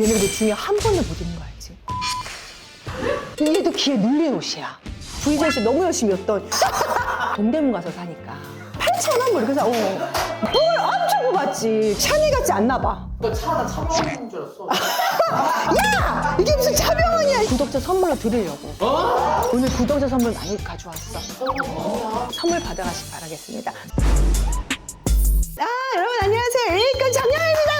얘네 내 중에 한 번도 못 입는 거 알지? 이게도 귀에 눌린 옷이야. 부이전 씨 너무 열심히 입던 동대문 가서 사니까 8천 원뭐 이렇게 사. 어. 뭘 엄청 뽑았지. 샤넬 같지 않나 봐. 너 차나 차병인 줄 알았어. 야! 이게 무슨 차병원이야. 구독자 선물로 드리려고. 어? 오늘 구독자 선물 많이 가져왔어. 선물 받아가시기 바라겠습니다. 아, 여러분 안녕하세요. 일간 장녀입니다.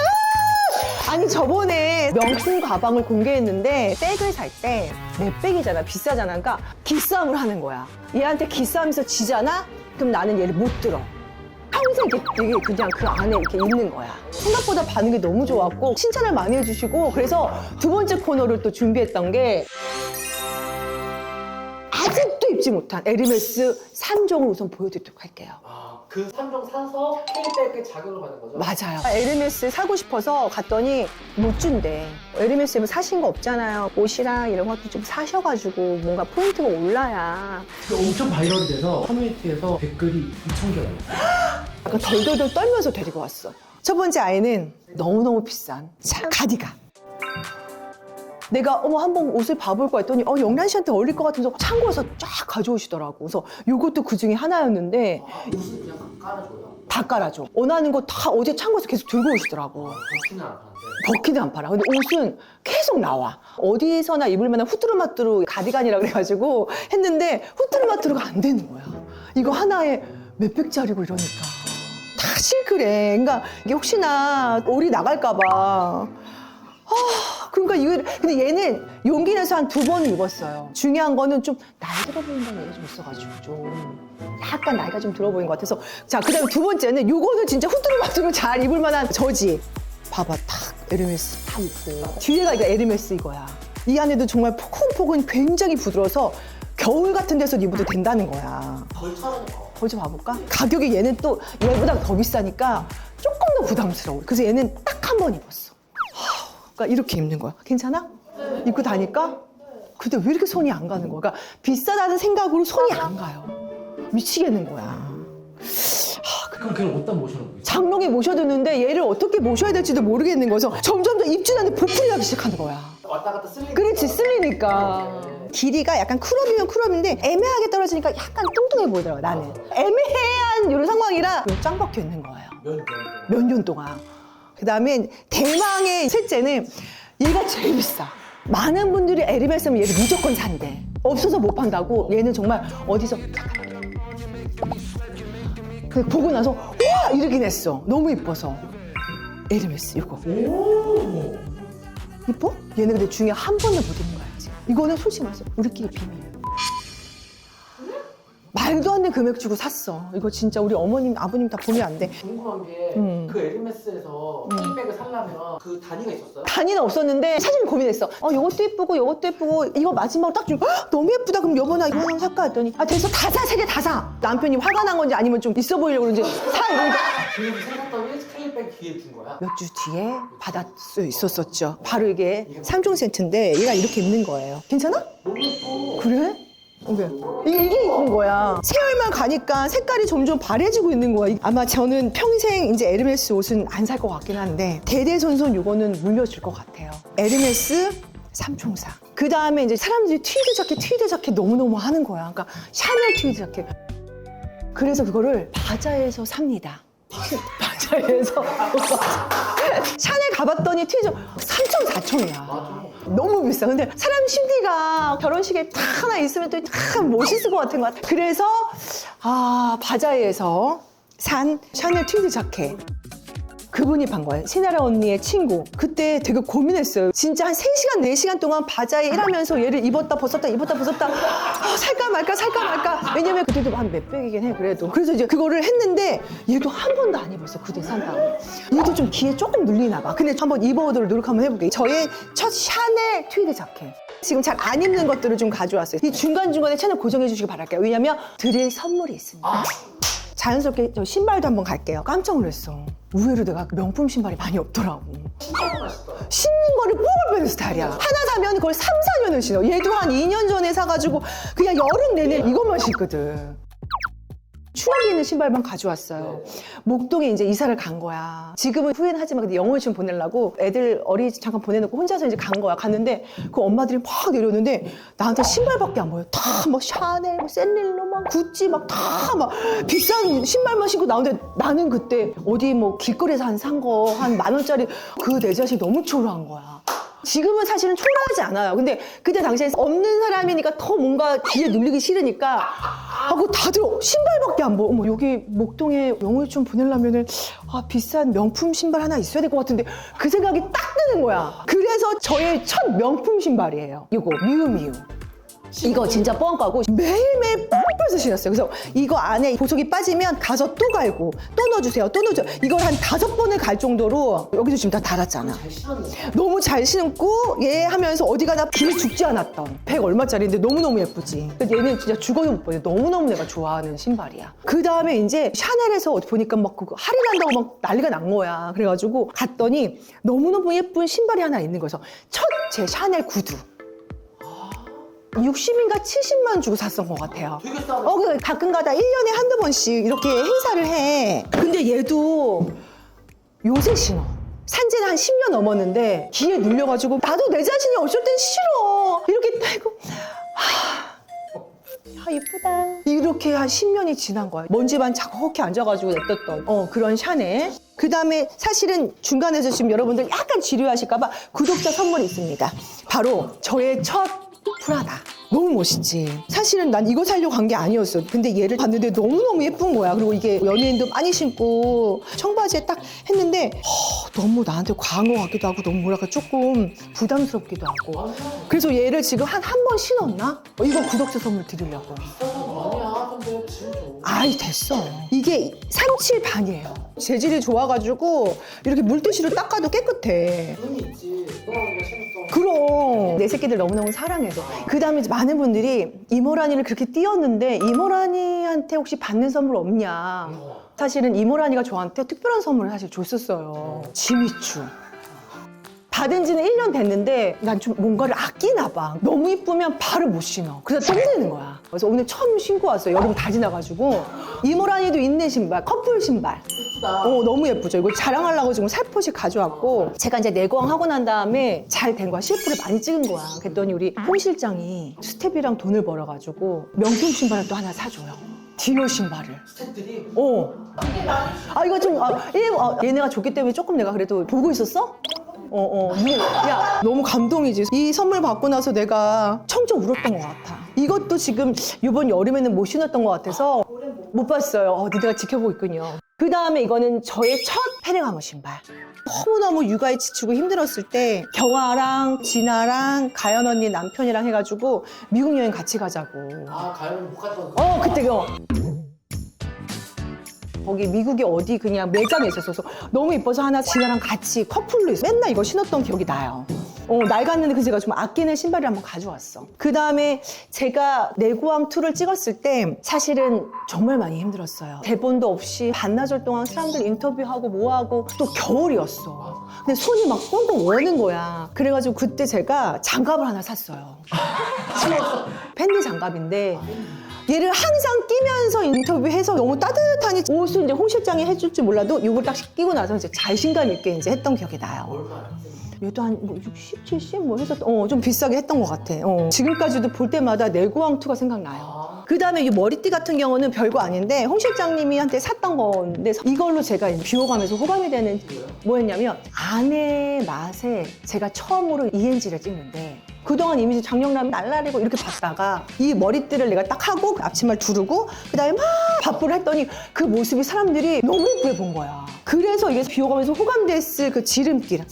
우! 아니 저번에 명품 가방을 공개했는데 백을 살 때 내 백이잖아 비싸잖아. 그러니까 기싸움을 하는 거야. 얘한테 기싸움에서 지잖아? 그럼 나는 얘를 못 들어. 평생 이게, 그냥 그 안에 이렇게 있는 거야. 생각보다 반응이 너무 좋았고 칭찬을 많이 해주시고 그래서 두 번째 코너를 또 준비했던 게 아직도 입지 못한 에르메스 3종을 우선 보여드리도록 할게요. 아, 그 3종 사서 K백의 자격을 받는 거죠? 맞아요. 에르메스 사고 싶어서 갔더니 못 준대. 에르메스에 사신 거 없잖아요. 옷이랑 이런 것도 좀 사셔가지고 뭔가 포인트가 올라야 그 엄청 바이럴이 돼서 커뮤니티에서 댓글이 2천 개가 넘어요. 약간 덜덜덜 떨면서 데리고 왔어. 첫 번째 아이는 너무너무 비싼 자, 가디건. 내가 어머 한번 옷을 봐볼 거 했더니 어 영란 씨한테 어울릴 것 같아서 창고에서 쫙 가져오시더라고. 그래서 요것도 그 중에 하나였는데 아, 그냥 깔아줘요. 다 깔아줘. 원하는 거 다 어제 창고에서 계속 들고 오시더라고. 버티는 안 하는데. 벗기도 안 팔아. 근데 옷은 계속 나와. 어디서나 입을 만한 후뚜루마뚜루 가디건이라 그래가지고 했는데 후뚜루마뚜루가 안 되는 거야. 이거 하나에 몇백짜리고 이러니까. 다 실크래. 그러니까 이게 혹시나 올이 나갈까봐. 아, 그러니까 이거 근데 얘는 용기 내서 한 두 번을 입었어요. 중요한 거는 좀 나이 들어 보인다는 얘기가 좀 있어가지고 좀 약간 나이가 좀 들어 보인 것 같아서 자 그다음에 두 번째는 요거는 진짜 후뚜루마뚜루 잘 입을 만한 저지. 봐봐 탁 에르메스 다 입고 뒤에가 이거 에르메스 이거야. 이 안에도 정말 포근포근 굉장히 부드러워서 겨울 같은 데서 입어도 된다는 거야. 좀 봐볼까? 가격이 얘는 또 얘보다 더 비싸니까 조금 더 부담스러워. 그래서 얘는 딱 한 번 입었어. 하, 그러니까 이렇게 입는 거야. 괜찮아? 입고 다니까? 근데 왜 이렇게 손이 안 가는 거야? 그러니까 비싸다는 생각으로 손이 안 가요. 미치겠는 거야. 그럼 걔를 어디다 모셔놓고 있어? 장롱에 모셔두는데 얘를 어떻게 모셔야 될지도 모르겠는 거여서 점점 더 입질 않는데 보풀이 나기 시작하는 거야. 왔다 갔다 쓸리니까. 그렇지, 쓸리니까. 길이가 약간 크롭이면 크롭인데 애매하게 떨어지니까 약간 뚱뚱해 보이더라고, 나는. 애매한 이런 상황이라 짱 박혀 있는 거예요. 면, 면. 몇년 동안. 그 다음에 대망의 셋째는 얘가 제일 비싸. 많은 분들이 에르메스면 얘를 무조건 산대. 없어서 못 판다고 얘는 정말 어디서 그 보고 나서 와 이러긴 했어. 너무 이뻐서. 에르메스 이거. 오! 이뻐? 얘는 근데 중에 한 번도 못 입는 거 알지? 이거는 솔직히 말해서 우리끼리 비밀. 말도 안 되는 금액 주고 샀어. 이거 진짜 우리 어머님, 아버님 다 보면 안 돼. 궁금한 게, 음. 그 에르메스에서 K백을 사려면 그 단위가 있었어요? 단위는 없었는데 사실 고민했어. 어, 요것도 예쁘고 요것도 예쁘고 이거 마지막으로 딱 주고 "헉, 너무 예쁘다. 그럼 여보 나 이거 하나 살까 했더니 아 됐어 다 사 세 개 다 사. 남편이 화가 난 건지 아니면 좀 있어 보이려고 그런지 사 이러니까 그 생각더니 K백 뒤에 준 거야? 몇 주 뒤에 받을 수 있었었죠. 바로 이게 3종 세트인데 얘가 이렇게 입는 거예요. 괜찮아? 너무 예뻐. 그래? 이게 이게, 이게 입는 거야. 세월만 가니까 색깔이 점점 바래지고 있는 거야. 아마 저는 평생 이제 에르메스 옷은 안 살 것 같긴 한데 대대손손 이거는 물려줄 것 같아요. 에르메스 삼총사. 그 다음에 이제 사람들이 트위드 자켓, 트위드 자켓 너무너무 하는 거야. 그러니까 샤넬 트위드 자켓. 그래서 그거를 바자에서 삽니다. 바자에서. 샤넬 가봤더니 트위드 3천, 4천이야. 맞아. 너무 비싸. 근데 사람 심리가 결혼식에 딱 하나 있으면 또참 멋있을 것 같은 것 같아. 그래서, 아, 바자회에서 산 샤넬 트위드 자켓. 그분이 판 거예요. 신나라 언니의 친구. 그때 되게 고민했어요. 진짜 한 3시간, 4시간 동안 바자회 일하면서 얘를 입었다 벗었다 입었다 벗었다. 아, 살까 말까 살까 말까. 왜냐면 그때도 한 몇백이긴 해, 그래도. 그래서 이제 그거를 했는데 얘도 한 번도 안 입었어, 그 뒤에 산 다음에. 얘도 좀 귀에 조금 눌리나 봐. 근데 한번 입어보도록 노력 한번 해볼게요. 저의 첫 샤넬 트위드 자켓. 지금 잘 안 입는 것들을 좀 가져왔어요. 이 중간중간에 채널 고정해 주시기 바랄게요. 왜냐면 드릴 선물이 있습니다. 아, 자연스럽게 저 신발도 한번 갈게요. 깜짝 놀랐어. 의외로 내가 명품 신발이 많이 없더라고. 신는 거를 뽑을 빼는 스타일이야. 하나 사면 그걸 3, 4년을 신어. 얘도 한 2년 전에 사가지고 그냥 여름 내내 이것만 신거든. 추 추억이 있는 신발만 가져왔어요. 목동에 이제 이사를 간 거야. 지금은 후회는 하지만 근데 영어를 좀 보내려고 애들 어린이집 잠깐 보내놓고 혼자서 이제 간 거야. 갔는데 그 엄마들이 막 내려오는데 나한테 신발밖에 안 보여. 다뭐 샤넬, 뭐 샌릴로, 막 구찌 막 다 막 비싼 신발만 신고 나오는데 나는 그때 어디 뭐 길거리에서 한 산 거 한 만 원짜리 그 내 자신이 너무 초라한 거야. 지금은 사실은 초라하지 않아요. 근데 그때 당시에 없는 사람이니까 더 뭔가 귀에 눌리기 싫으니까 하고 다들 신발밖에 안 보여. 어머 여기 목동에 영어를 좀 보내려면은 아 비싼 명품 신발 하나 있어야 될 것 같은데 그 생각이 딱 드는 거야. 그래서 저의 첫 명품 신발이에요. 이거 미우미우. 이거 진짜 뻥까고 매일매일 뿔뿔해서 신었어요. 그래서 이거 안에 보석이 빠지면 가서 또 갈고 또 넣어주세요. 또 넣어줘요. 이걸 한 다섯 번을 갈 정도로 여기도 지금 다 달았잖아. 너무 잘 신고 얘 하면서 어디 가나 길 죽지 않았던 100 얼마짜리인데 너무너무 예쁘지 근데 얘는 진짜 죽어도 못 보내 너무너무 내가 좋아하는 신발이야 그 다음에 이제 샤넬에서 보니까 막 그거 할인한다고 막 난리가 난 거야 그래가지고 갔더니 너무너무 예쁜 신발이 하나 있는 거여서 첫제 샤넬 구두 60인가 70만 주고 샀던 것 같아요 되게 싸네. 어, 그 가끔 가다 1년에 한두 번씩 이렇게 행사를 해. 근데 얘도 요새 신어. 산지는 한 10년 넘었는데 귀에 눌려가지고 나도 내 자신이 어쩔 땐 싫어. 이렇게 따고 아 이쁘다. 이렇게 한 10년이 지난 거야. 먼지만 자꾸하게 앉아가지고 냅뒀던 어, 그런 샤넬. 그 다음에 사실은 중간에서 지금 여러분들 약간 지루하실까봐 구독자 선물이 있습니다. 바로 저의 첫 프라다. 너무 멋있지. 사실은 난 이거 살려고 간 게 아니었어. 근데 얘를 봤는데 너무너무 예쁜 거야. 그리고 이게 연예인도 많이 신고 청바지에 딱 했는데 허, 너무 나한테 과한 것 같기도 하고 너무 뭐랄까 조금 부담스럽기도 하고. 그래서 얘를 지금 한 한 번 신었나? 어, 이거 구독자 선물 드리려고. 아이 됐어. 이게 37 반이에요. 재질이 좋아가지고 이렇게 물티슈로 닦아도 깨끗해. 눈이 있지. 그럼. 내 새끼들 너무너무 사랑해서. 그 다음에 많은 분들이 이모란이를 그렇게 띄웠는데 이모란이한테 혹시 받는 선물 없냐. 어. 사실은 이모란이가 저한테 특별한 선물을 사실 줬었어요. 지미추. 받은 지는 1년 됐는데 난 좀 뭔가를 아끼나 봐. 너무 이쁘면 바로 못 신어. 그래서 똥되는 거야. 그래서 오늘 처음 신고 왔어요. 여름 다 지나가지고. 이모란이도 있는 신발 커플 신발 예쁘다. 어, 너무 예쁘죠. 이거 자랑하려고 지금 살포시 가져왔고, 제가 이제 내고왕하고 난 다음에 잘 된 거야. 실프를 많이 찍은 거야. 그랬더니 우리 홍 실장이 스텝이랑 돈을 벌어가지고 명품 신발을 또 하나 사줘요. 디올 신발을. 스태프들이 어. 아, 이거 좀, 아, 일, 아, 얘네가 줬기 때문에 조금 내가 그래도 보고 있었어? 어, 어. 이- 야, 너무 감동이지. 이 선물 받고 나서 내가 청청 울었던 것 같아. 이것도 지금 이번 여름에는 못 신었던 것 같아서 못 봤어요. 어, 니네가 지켜보고 있군요. 그 다음에 이거는 저의 첫 페레가모 신발. 너무너무 육아에 지치고 힘들었을 때 경아랑 진아랑 가연 언니 남편이랑 해가지고 미국 여행 같이 가자고. 아, 가요는 못 갔다 왔어. 어 그때요. 거기 미국에 어디 그냥 매장에 있었어서 너무 이뻐서 하나 진아랑 같이 커플로 있어. 맨날 이거 신었던 기억이 나요. 어, 날 갔는데 그 제가 좀 아끼는 신발을 한번 가져왔어. 그 다음에 제가 내고왕 투를 찍었을 때 사실은 정말 많이 힘들었어요. 대본도 없이 반나절 동안 사람들 인터뷰하고 뭐하고 또 겨울이었어. 근데 손이 막 꽁꽁 워는 거야. 그래가지고 그때 제가 장갑을 하나 샀어요. 팬디 장갑인데 얘를 항상 끼면서 인터뷰해서 너무 따뜻하니 옷을 이제 홍 실장이 해줄지 몰라도 이걸 딱 끼고 나서 이제 자신감 있게 이제 했던 기억이 나요. 얘도 한뭐 60, 70 뭐 해서 어, 좀 비싸게 했던 것 같아. 어. 지금까지도 볼 때마다 내고왕투가 생각나요. 아, 그 다음에 이 머리띠 같은 경우는 별거 아닌데 홍 실장님이 한테 샀던 건데 이걸로 제가 비호감에서 호감이 되는 뭐였냐면 안의 맛에 제가 처음으로 ENG를 찍는데 그동안 이미지 장영남 날라리고 이렇게 봤다가 이 머리띠를 내가 딱 하고 그 앞치마를 두르고 그다음에 막 밥을 했더니 그 모습이 사람들이 너무 예쁘게 본 거야. 그래서 이게 비호감에서 호감됐을 그 지름길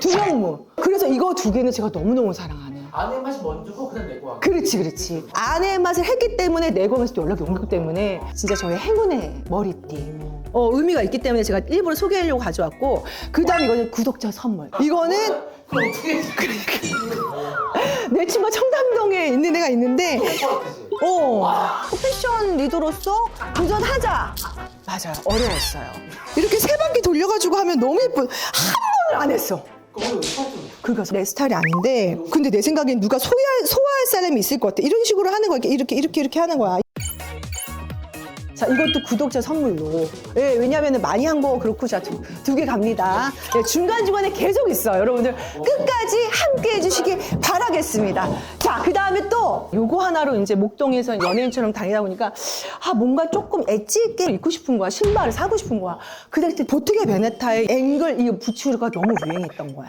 두명무. 그래서 이거 두 개는 제가 너무너무 사랑하는. 안에 맛이 먼저고 그다음 내고 와. 그렇지, 그렇지. 아내의 맛을 했기 때문에 내고하면서 또 연락이 온 거기 때문에 진짜 저의 행운의 머리띠. 어, 의미가 있기 때문에 제가 일부러 소개하려고 가져왔고, 그 다음 이거는 구독자 선물. 이거는 그럼 어떻게 내 친구가 청담동에 있는 애가 있는데, 그지? 어, 패션 리더로서 도전하자. 맞아요. 어려웠어요. 이렇게 세 바퀴 돌려가지고 하면 너무 예쁜. 한 번을 안 했어. 그러니까 내 스타일이 아닌데 근데 내 생각엔 누가 소화할 사람이 있을 것 같아. 이런 식으로 하는 거야 이렇게 이렇게 이렇게 하는 거야 자, 이것도 구독자 선물로. 예, 왜냐면은 많이 한 거 그렇고 자, 두 개 갑니다. 예, 중간중간에 계속 있어요. 여러분들 끝까지 함께 해주시기 바라겠습니다. 자, 그 다음에 또 요거 하나로 이제 목동에서 연예인처럼 다니다 보니까 아, 뭔가 조금 엣지 있게 입고 싶은 거야. 신발을 사고 싶은 거야. 그때 보트게 베네타의 앵글 이 부츠가 너무 유행했던 거야.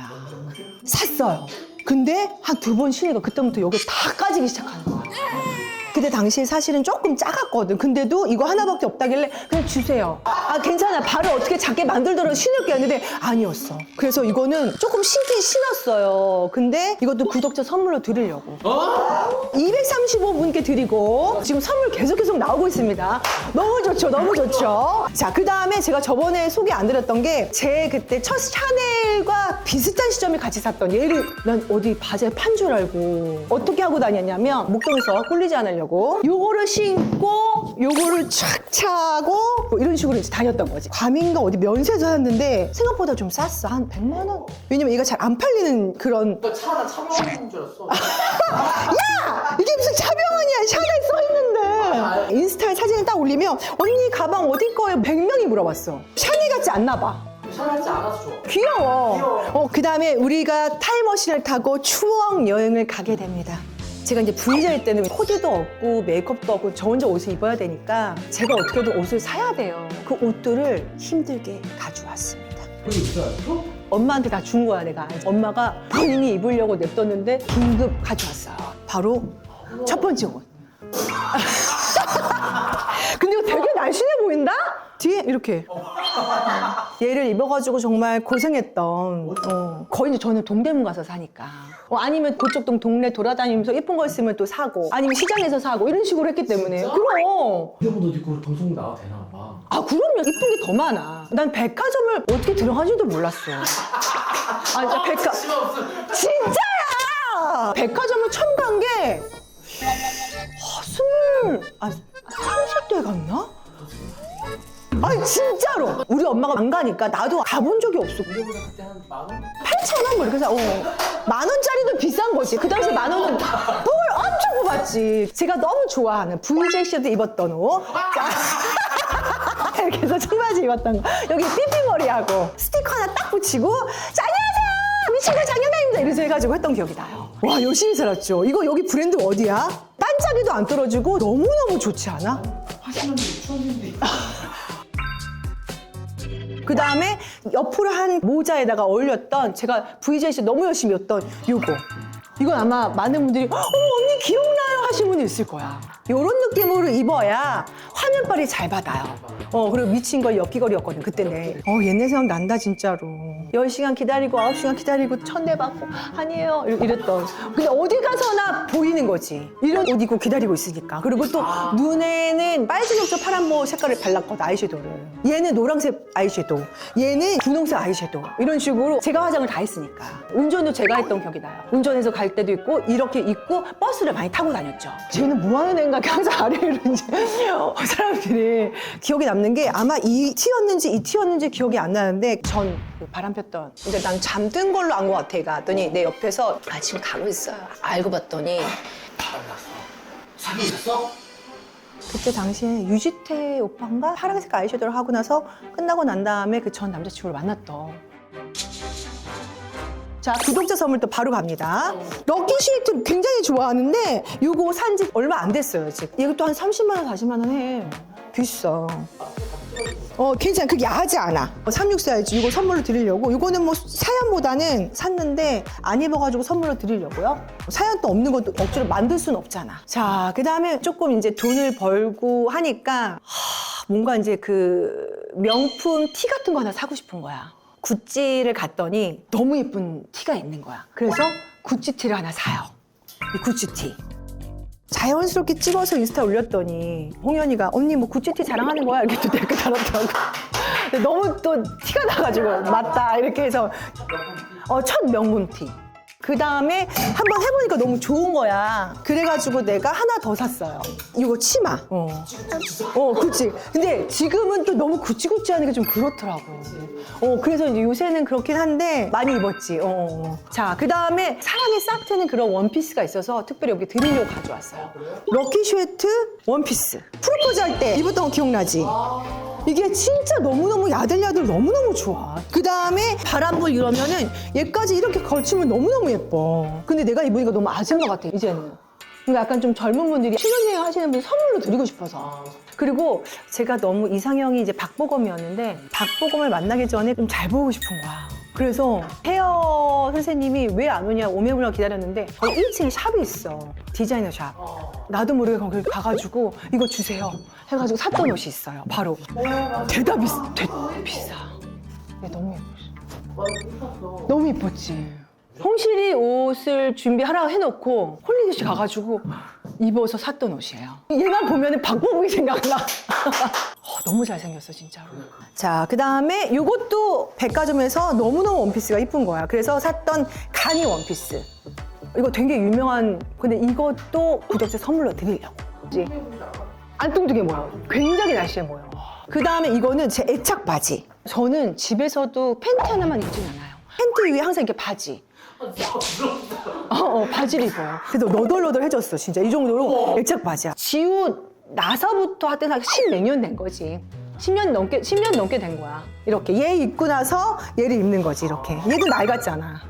샀어요. 근데 한 두 번 신으니까 그때부터 여기 다 까지기 시작하는 거야. 그때 당시에 사실은 조금 작았거든. 근데도 이거 하나밖에 없다길래 그냥 주세요. 아, 괜찮아. 발을 어떻게 작게 만들더라도 신을게 했는데 아니었어. 그래서 이거는 조금 신긴 신었어요. 근데 이것도 구독자 선물로 드리려고. 235분께 드리고 지금 선물 계속 계속 나오고 있습니다. 너무 좋죠, 너무 좋죠. 자, 그 다음에 제가 저번에 소개 안 드렸던 게 제 그때 첫 샤넬과 비슷한 시점에 같이 샀던 얘를 난 어디 바지에 판 줄 알고 어떻게 하고 다녔냐면 목동에서 꿀리지 않으려고 요거를 신고 요거를 착 차고 뭐 이런 식으로 이제 다녔던 거지. 과민가 어디 면세에서 샀는데 생각보다 좀 쌌어. 한 100만 원? 왜냐면 얘가 잘 안 팔리는 그런 나차 하나 차가운 줄 알았어. 야! 이게 무슨 차병원이야. 샤넬 써 있는데. 인스타에 사진을 딱 올리면 언니 가방 어디 거예요? 100명이 물어봤어. 샤넬 같지 않나 봐. 샤넬지 않아서 좋아. 귀여워. 귀여워. 어, 그 다음에 우리가 타임머신을 타고 추억 여행을 가게 됩니다. 제가 이제 V자일 때는 코디도 없고 메이크업도 없고 저 혼자 옷을 입어야 되니까 제가 어떻게든 옷을 사야 돼요. 그 옷들을 힘들게 가져왔습니다. 있어요? 엄마한테 다 준 거야 내가 엄마가 본인이 입으려고 냅뒀는데 긴급 가져왔어요 바로 첫 번째 옷 근데 이거 되게 날씬해 보인다? 뒤에 이렇게 얘를 입어가지고 정말 고생했던. 어, 거의 이제 저는 동대문 가서 사니까. 어, 아니면 그쪽 동 동네 돌아다니면서 예쁜 거 있으면 또 사고 아니면 시장에서 사고 이런 식으로 했기 때문에. 그럼. 입고 우리 방송 나와 되나 봐. 아 그럼요. 이쁜 게 더 많아. 난 백화점을 어떻게 들어가지도 몰랐어. 아 진짜 백화 진짜야! 백화점을 처음 간게 아, 스물 아 삼십 대 갔나? 아니 진짜로 우리 엄마가 안 가니까 나도 가본 적이 없어 우리보다 그때 한 만 원? 8천 원 뭐 이렇게 해서 어, 만 원짜리도 비싼 거지. 그 당시 만 원은 뭘 엄청 뽑았지. 제가 너무 좋아하는 VJ씨도 입었던 옷. 자, 이렇게 해서 청바지 입었던 거. 여기 삐삐머리하고 스티커 하나 딱 붙이고 자, 안녕하세요. 미친거 장현아입니다. 이래서 해가지고 했던 기억이 나요. 와 열심히 살았죠. 이거 여기 브랜드 어디야? 반짝이도 안 떨어지고 너무너무 좋지 않아? 하시는 분 추웠는데. 그 다음에 옆으로 한 모자에다가 어울렸던 제가 VJ씨 너무 열심히 였던 요거. 이건 아마 많은 분들이 어머 언니 기억나요 하신 분이 있을 거야. 요런 느낌으로 입어야 화면빨이 잘 받아요. 어 그리고 미친 걸 엽기거리였거든 그때는. 어 옛날 생각 난다 진짜로. 10시간 기다리고 9시간 기다리고 첫내 받고 아니에요 이러- 이랬던. 근데 어디 가서나 보이는 거지. 이런 옷 입고 기다리고 있으니까. 그리고 또 눈에는 빨주노초 파란모 색깔을 발랐거든 아이섀도우를. 얘는 노란색 아이섀도우. 얘는 분홍색 아이섀도우. 이런 식으로 제가 화장을 다 했으니까. 운전도 제가 했던 기억이 나요. 운전해서 갈 때도 있고 이렇게 입고 버스를 많이 타고 다녔죠. 쟤는 뭐 하는 애인가 항상 아래로 이제 사람들이 기억에 남는 게 아마 이 티였는지 이 티였는지 기억이 안 나는데 전그 바람 폈던. 근데 난 잠든 걸로 안 것 같아 얘가. 하더니 내 옆에서 아 지금 가고 있어요 알고 봤더니 사귀었어? 그때 당시에 유지태 오빠인가? 파란색 아이섀도우를 하고 나서 끝나고 난 다음에 그 전 남자친구를 만났던 자 구독자 선물 또 바로 갑니다. 럭키 시트 굉장히 좋아하는데 이거 산 지 얼마 안 됐어요 지금. 이것도 한 30만 원 40만 원 해. 비싸. 어 괜찮아. 그게 야하지 않아. 36 사이즈 이거 선물로 드리려고. 이거는 뭐 사연보다는 샀는데 안 입어가지고 선물로 드리려고요. 사연 도 없는 것도 억지로 만들 수는 없잖아. 자 그 다음에 조금 이제 돈을 벌고 하니까 하, 뭔가 이제 그 명품 티 같은 거 하나 사고 싶은 거야 구찌를 갔더니 너무 예쁜 티가 있는 거야 그래서 구찌 티를 하나 사요 이 구찌 티 자연스럽게 찍어서 인스타 올렸더니 홍현이가 언니 뭐 구찌 티 자랑하는 거야 이렇게 또 댓글 달았더라고 근데 너무 또 티가 나가지고 맞다 이렇게 해서 어, 첫 명품 티그 다음에 한번 해보니까 너무 좋은 거야. 그래가지고 내가 하나 더 샀어요. 이거 치마. 어. 어, 그치. 근데 지금은 또 너무 구찌구찌 하는 게 좀 그렇더라고. 어, 그래서 이제 요새는 그렇긴 한데 많이 입었지. 어, 어. 어. 자, 그 다음에 사랑이 싹 트는 그런 원피스가 있어서 특별히 여기 드리려고 가져왔어요. 럭키 쉐트 원피스. 프로포즈 할 때 입었던 거 기억나지? 이게 진짜 너무너무 야들야들 너무너무 좋아. 그 다음에 바람불 이러면은 얘까지 이렇게 걸치면 너무너무 예뻐. 근데 내가 입으니까 너무 아줌마 같아, 이제는. 그러니까 약간 좀 젊은 분들이 신혼여행 하시는 분 선물로 드리고 싶어서. 그리고 제가 너무 이상형이 이제 박보검이었는데 박보검을 만나기 전에 좀 잘 보고 싶은 거야. 그래서 헤어 선생님이 왜 안 오냐 오려 기다렸는데 거기 1층에 샵이 있어. 디자이너 샵. 나도 모르게 거기 가가지고 이거 주세요. 해가지고 샀던 옷이 있어요. 바로. 대다 비싸. 대다 비싸. 얘 너무 예뻤어. 너무 예뻤지. 홍실이 옷을 준비하라고 해놓고 홀리듯이 가가지고 입어서 샀던 옷이에요. 얘만 보면 박보국이 생각나. 어, 너무 잘생겼어 진짜로. 자, 그 다음에 이것도 백화점에서 너무너무 원피스가 이쁜 거야. 그래서 샀던 가니 원피스. 이거 되게 유명한, 근데 이것도 구독자 선물로 드리려고. 그치? 안 뚱뚱해 보여. 굉장히 날씬해 보여. 그 다음에 이거는 제 애착 바지. 저는 집에서도 팬티 하나만 입진 않아요. 팬티 위에 항상 이렇게 바지. 어, 어, 바지를 입어요. 그래도 너덜너덜해졌어, 진짜. 이 정도로 애착 바지야. 지우 나서부터 하여튼 한 십몇 년 된 거지. 10년 넘게, 10년 넘게 된 거야. 이렇게. 얘 입고 나서 얘를 입는 거지, 이렇게. 얘도 낡았잖아.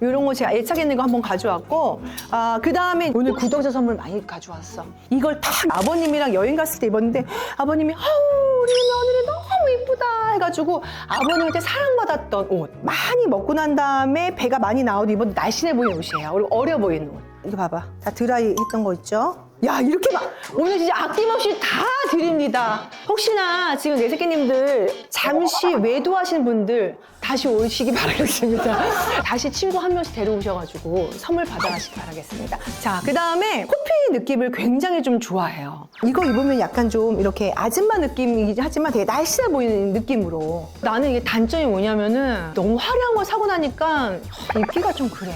이런 거 제가 애착 있는 거 한번 가져왔고, 아, 그 다음에 오늘 구독자 선물 많이 가져왔어. 이걸 다 아버님이랑 여행 갔을 때 입었는데, 아버님이, 아우, 우리 며느리 너무 이쁘다. 해가지고, 아버님한테 사랑받았던 옷. 많이 먹고 난 다음에 배가 많이 나오도 입어도 날씬해 보이는 옷이에요. 그리고 어려 보이는 옷. 이거 봐봐. 다 드라이 했던 거 있죠? 야, 이렇게 막, 오늘 진짜 아낌없이 다 드립니다. 혹시나 지금 내 새끼님들 잠시 외도하시는 분들 다시 오시기 바라겠습니다. 다시 친구 한 명씩 데려오셔가지고 선물 받아가시기 바라겠습니다. 자, 그 다음에 코피 느낌을 굉장히 좀 좋아해요. 이거 입으면 약간 좀 이렇게 아줌마 느낌이긴 하지만 되게 날씬해 보이는 느낌으로. 나는 이게 단점이 뭐냐면은 너무 화려한 걸 사고 나니까 어, 입기가 좀 그래.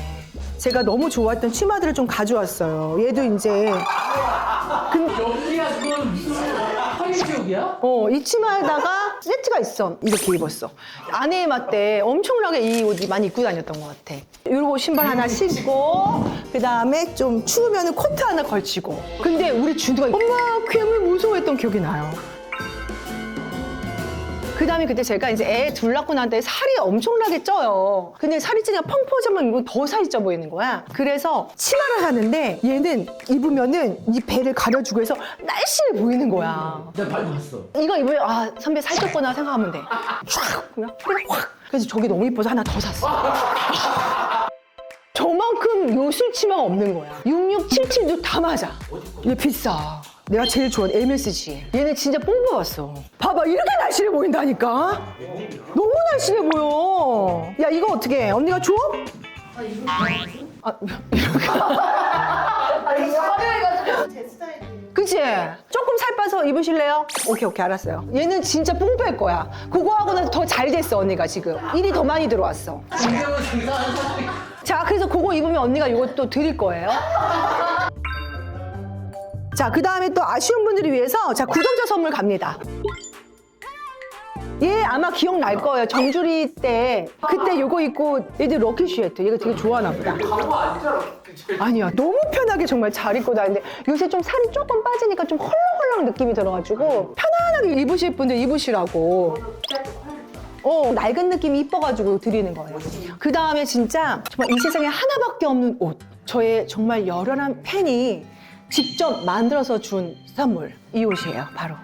제가 너무 좋아했던 치마들을 좀 가져왔어요. 얘도 이제 지금 무슨 허리 지옥이야? 어, 이 치마에다가 세트가 있어. 이렇게 입었어. 아내에 맞대 엄청나게 이 옷이 많이 입고 다녔던 것 같아. 이러고 신발 하나 신고, 그 다음에 좀 추우면 코트 하나 걸치고. 근데 우리 준두가 엄마 괴물 무서워했던 기억이 나요. 그 다음에 그때 제가 이제 애 둘 낳고 난 다음에 살이 엄청나게 쪄요. 근데 살이 찌니까 펑퍼져면 이거 더 살이 쪄 보이는 거야. 그래서 치마를 하는데 얘는 입으면은 이 배를 가려주고 해서 날씬해 보이는 거야. 내가 발 봤어. 이거 입으면 아 선배 살쪘구나 생각하면 돼. 촥 그냥 그냥 확. 그래서 저게 너무 이뻐서 하나 더 샀어. 저만큼 요술 치마가 없는 거야. 6677도 다 맞아. 얘 비싸. 내가 제일 좋아하는 MSG. 얘는 진짜 뽕 뽑았어. 봐봐 이렇게 날씬해 보인다니까. 너무 날씬해 보여. 야 이거 어떻게 해? 언니가 줘? 아 그치? 조금 살 빠서 입으실래요? 오케이, 오케이, 알았어요. 얘는 진짜 뽕 뺄 거야. 그거 하고는 더 잘 됐어, 언니가 지금. 일이 더 많이 들어왔어. 자, 그래서 그거 입으면 언니가 이것도 드릴 거예요. 자, 그 다음에 또 아쉬운 분들을 위해서 자, 구독자 선물 갑니다. 얘 아마 기억날 거예요. 정주리 때. 그때 요거 입고 얘들 럭키 슈에트. 얘가 되게 좋아하나 보다. 아니잖아. 아니야 너무 편하게 정말 잘 입고 다니는데 요새 좀 살이 조금 빠지니까 좀 헐렁헐렁 느낌이 들어가지고 편안하게 입으실 분들 입으시라고 어 낡은 느낌이 이뻐가지고 드리는 거예요 그 다음에 진짜 정말 이 세상에 하나밖에 없는 옷 저의 정말 열혈한 팬이 직접 만들어서 준 선물 이 옷이에요 바로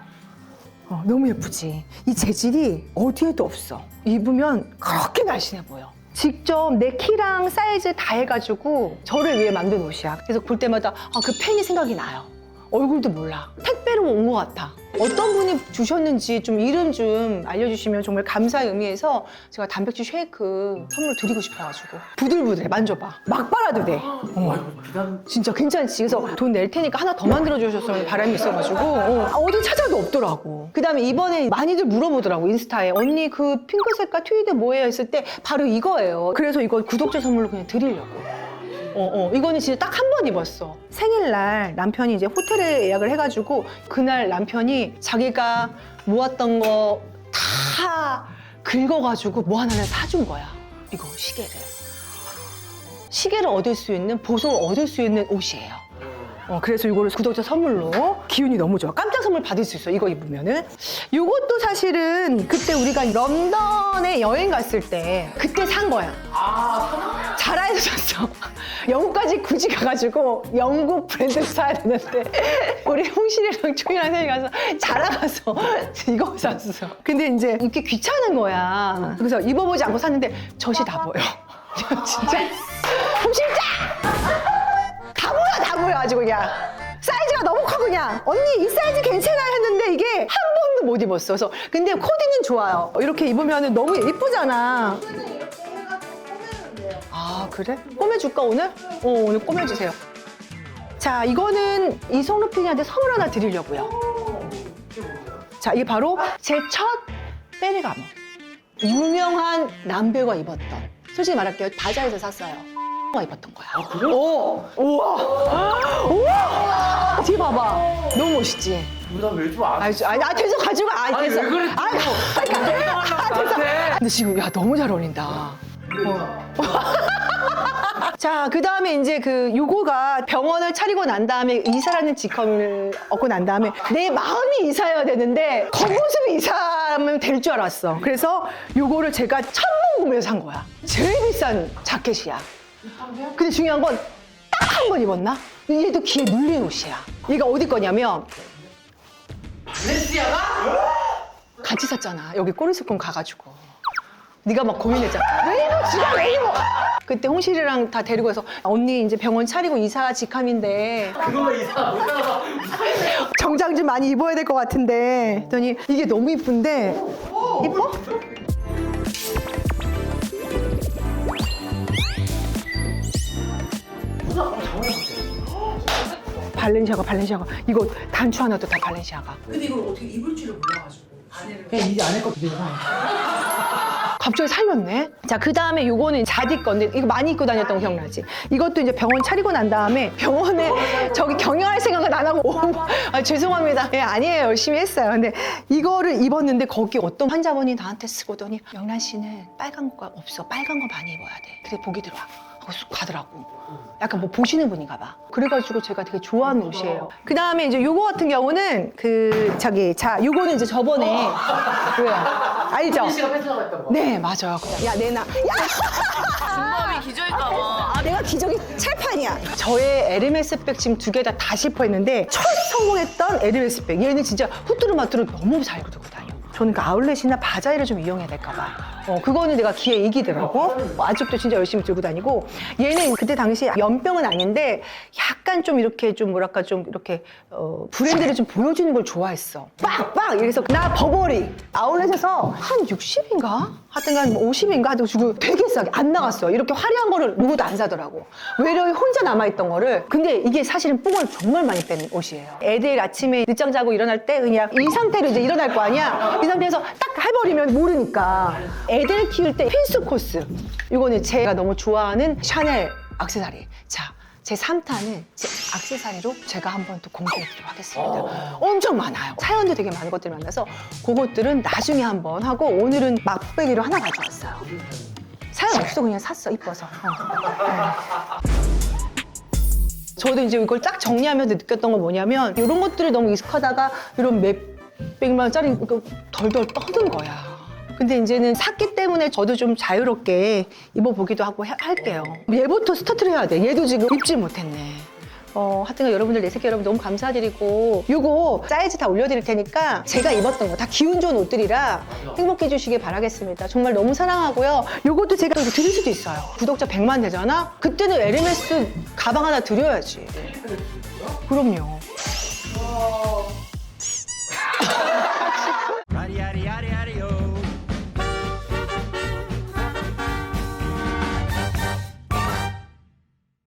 어, 너무 예쁘지. 이 재질이 어디에도 없어. 입으면 그렇게 날씬해 보여. 직접 내 키랑 사이즈 다 해가지고 저를 위해 만든 옷이야. 그래서 볼 때마다 아, 그 팬이 생각이 나요. 얼굴도 몰라. 택배로 온 것 같아. 어떤 분이 주셨는지 좀 이름 좀 알려주시면 정말 감사의 의미에서 제가 단백질 쉐이크 선물 드리고 싶어가지고 부들부들해 만져봐. 막 빨아도 돼. 어. 비단 진짜 괜찮지. 그래서 돈 낼 테니까 하나 더 만들어 주셨으면 바람이 있어가지고 어, 디 찾아도 없더라고. 그 다음에 이번에 많이들 물어보더라고 인스타에 언니 그 핑크 색깔 트위드 뭐예요 했을 때 바로 이거예요. 그래서 이거 구독자 선물로 그냥 드리려고. 어, 어. 이거는 진짜 딱 한 번 입었어. 생일날 남편이 이제 호텔에 예약을 해가지고 그날 남편이 자기가 모았던 거 다 긁어가지고 뭐 하나를 사준 거야. 이거 시계를. 시계를 얻을 수 있는 보석을 얻을 수 있는 옷이에요. 어, 그래서 이거를 구독자 선물로 기운이 너무 좋아. 깜짝 선물 받을 수 있어. 이거 입으면은. 이것도 사실은 그때 우리가 런던에 여행 갔을 때 그때 산 거야. 자 샀어. 영국까지 굳이 가가지고 영국 브랜드 사야 되는데 우리 홍실이랑 초이랑 쌤이 가서 자라 가서 이거 샀어. 근데 이제 이렇게 귀찮은 거야. 그래서 입어보지 않고 샀는데 젖이 다 보여. 진짜. 홍실장! 다 보여 다 보여 아주 그냥 사이즈가 너무 커 그냥 언니 이 사이즈 괜찮아 했는데 이게 한 번도 못 입었어 그래서 근데 코디는 좋아요 이렇게 입으면 너무 예쁘잖아 아 그래? 꼬매줄까 오늘? 어 오늘 꼬매주세요 자 이거는 이성록 PD한테 선물 하나 드리려고요 자 이게 바로 제 첫 페리가모 유명한 남배우가 입었던 솔직히 말할게요 바자에서 샀어요 가 입었던 거야 아 그래? 오, 우와, 우와, 뒤에 봐봐, 너무 멋있지. 나왜좀 안? 아니, 아니, 아, 계속 가지고, 아, 아니, 계속. 왜 또? 아, 그러니까, 아, 계속. 근데 지금 야 너무 잘 어울린다. 자, 그 다음에 이제 그 요거가 병원을 차리고 난 다음에 이사라는 직함을 얻고 난 다음에 내 마음이 이사여야 되는데 겉모습이 이사하면 될 줄 알았어. 그래서 요거를 제가 구매해서 산 거야. 제일 비싼 자켓이야. 근데 중요한 건 딱 한 번 입었나? 얘도 귀에 눌린 옷이야. 얘가 어디 거냐면 레시아가? 같이 샀잖아. 여기 꼬리소금 가가지고. 네가 막 고민했잖아. 왜 입어? 지가 왜 입어? 그때 홍실이랑 다 데리고 해서 언니 이제 병원 차리고 이사 직함인데 그거 이사 못 나가. 정장 좀 많이 입어야 될 것 같은데 했더니 이게 너무 이쁜데 이뻐? 발렌시아가 발렌시아가 이거 단추 하나도 다 발렌시아가 근데 이걸 어떻게 입을 줄을 몰라가지고 그냥 이 안에 거 그대로 사. 갑자기 살렸네. 자, 그 다음에 요거는 자디 건데, 이거 많이 입고 다녔던 거 기억나지? 이것도 이제 병원 차리고 난 다음에 병원에 저기 경영할 생각은 안 하고, 오, 아, 죄송합니다. 예, 아니에요. 열심히 했어요. 근데 이거를 입었는데 거기 어떤 환자분이 나한테 쓰고더니, 영란 씨는 빨간 거 없어. 빨간 거 많이 입어야 돼. 그래, 보기 들어와. 하고 쑥 가더라고. 약간 뭐 보시는 분인가 봐. 그래가지고 제가 되게 좋아하는 옷이에요. 그 다음에 이제 요거 같은 경우는 그, 저기, 자, 요거는 이제 저번에, 그, 알죠? 씨가 뺏어나가 했던 거. 네, 맞아요. 야, 내나. 야, 중범이 기저일까 봐 아, 내가 기저귀 찰판이야. 저의 에르메스 백 지금 두 개 다다 싶어했는데 첫 성공했던 에르메스 백. 얘는 진짜 후뚜루마뚜루 너무 잘 들고 다녀. 저는 그 아울렛이나 바자회를 좀 이용해야 될까 봐. 어, 그거는 내가 귀에 이기더라고. 어, 아직도 진짜 열심히 들고 다니고. 얘는 그때 당시 연병은 아닌데 약간 좀 이렇게 좀 뭐랄까 좀 이렇게 어, 브랜드를 좀 보여주는 걸 좋아했어. 빡빡! 이래서 나 버버리 아울렛에서 한 60인가? 하여튼간 뭐 50인가 하여튼 주고 되게 싸게 안 나갔어. 이렇게 화려한 거를 누구도 안 사더라고. 외로이 혼자 남아있던 거를. 근데 이게 사실은 뽕을 정말 많이 빼는 옷이에요. 애들 아침에 늦잠 자고 일어날 때 그냥 이 상태로 이제 일어날 거 아니야. 이 상태에서 딱 해버리면 모르니까. 애들 키울 때 필수 코스. 이거는 제가 너무 좋아하는 샤넬 악세사리. 자, 제 3탄은 제 악세사리로 제가 한번 또 공개해드리도록 하겠습니다. 엄청 많아요. 사연도 되게 많은 것들이 많아서 그것들은 나중에 한번 하고 오늘은 막배기로 하나 가져왔어요. 사연 없어 그냥 샀어 이뻐서. 어. 네. 저도 이제 이걸 딱 정리하면서 느꼈던 건 뭐냐면 이런 것들을 너무 익숙하다가 이런 맵 100만 원짜리 덜덜 떠는 거야. 근데 이제는 샀기 때문에 저도 좀 자유롭게 입어보기도 하고 하- 할게요. 얘부터 스타트를 해야 돼. 얘도 지금 입지 못했네. 어, 하여튼 여러분들 내 새끼 여러분 너무 감사드리고 요거 사이즈 다 올려드릴 테니까 제가 입었던 거 다 기운 좋은 옷들이라 행복해 주시길 바라겠습니다. 정말 너무 사랑하고요. 요것도 제가 여기 드릴 수도 있어요. 구독자 100만 되잖아? 그때는 에르메스 가방 하나 드려야지. 그럼요.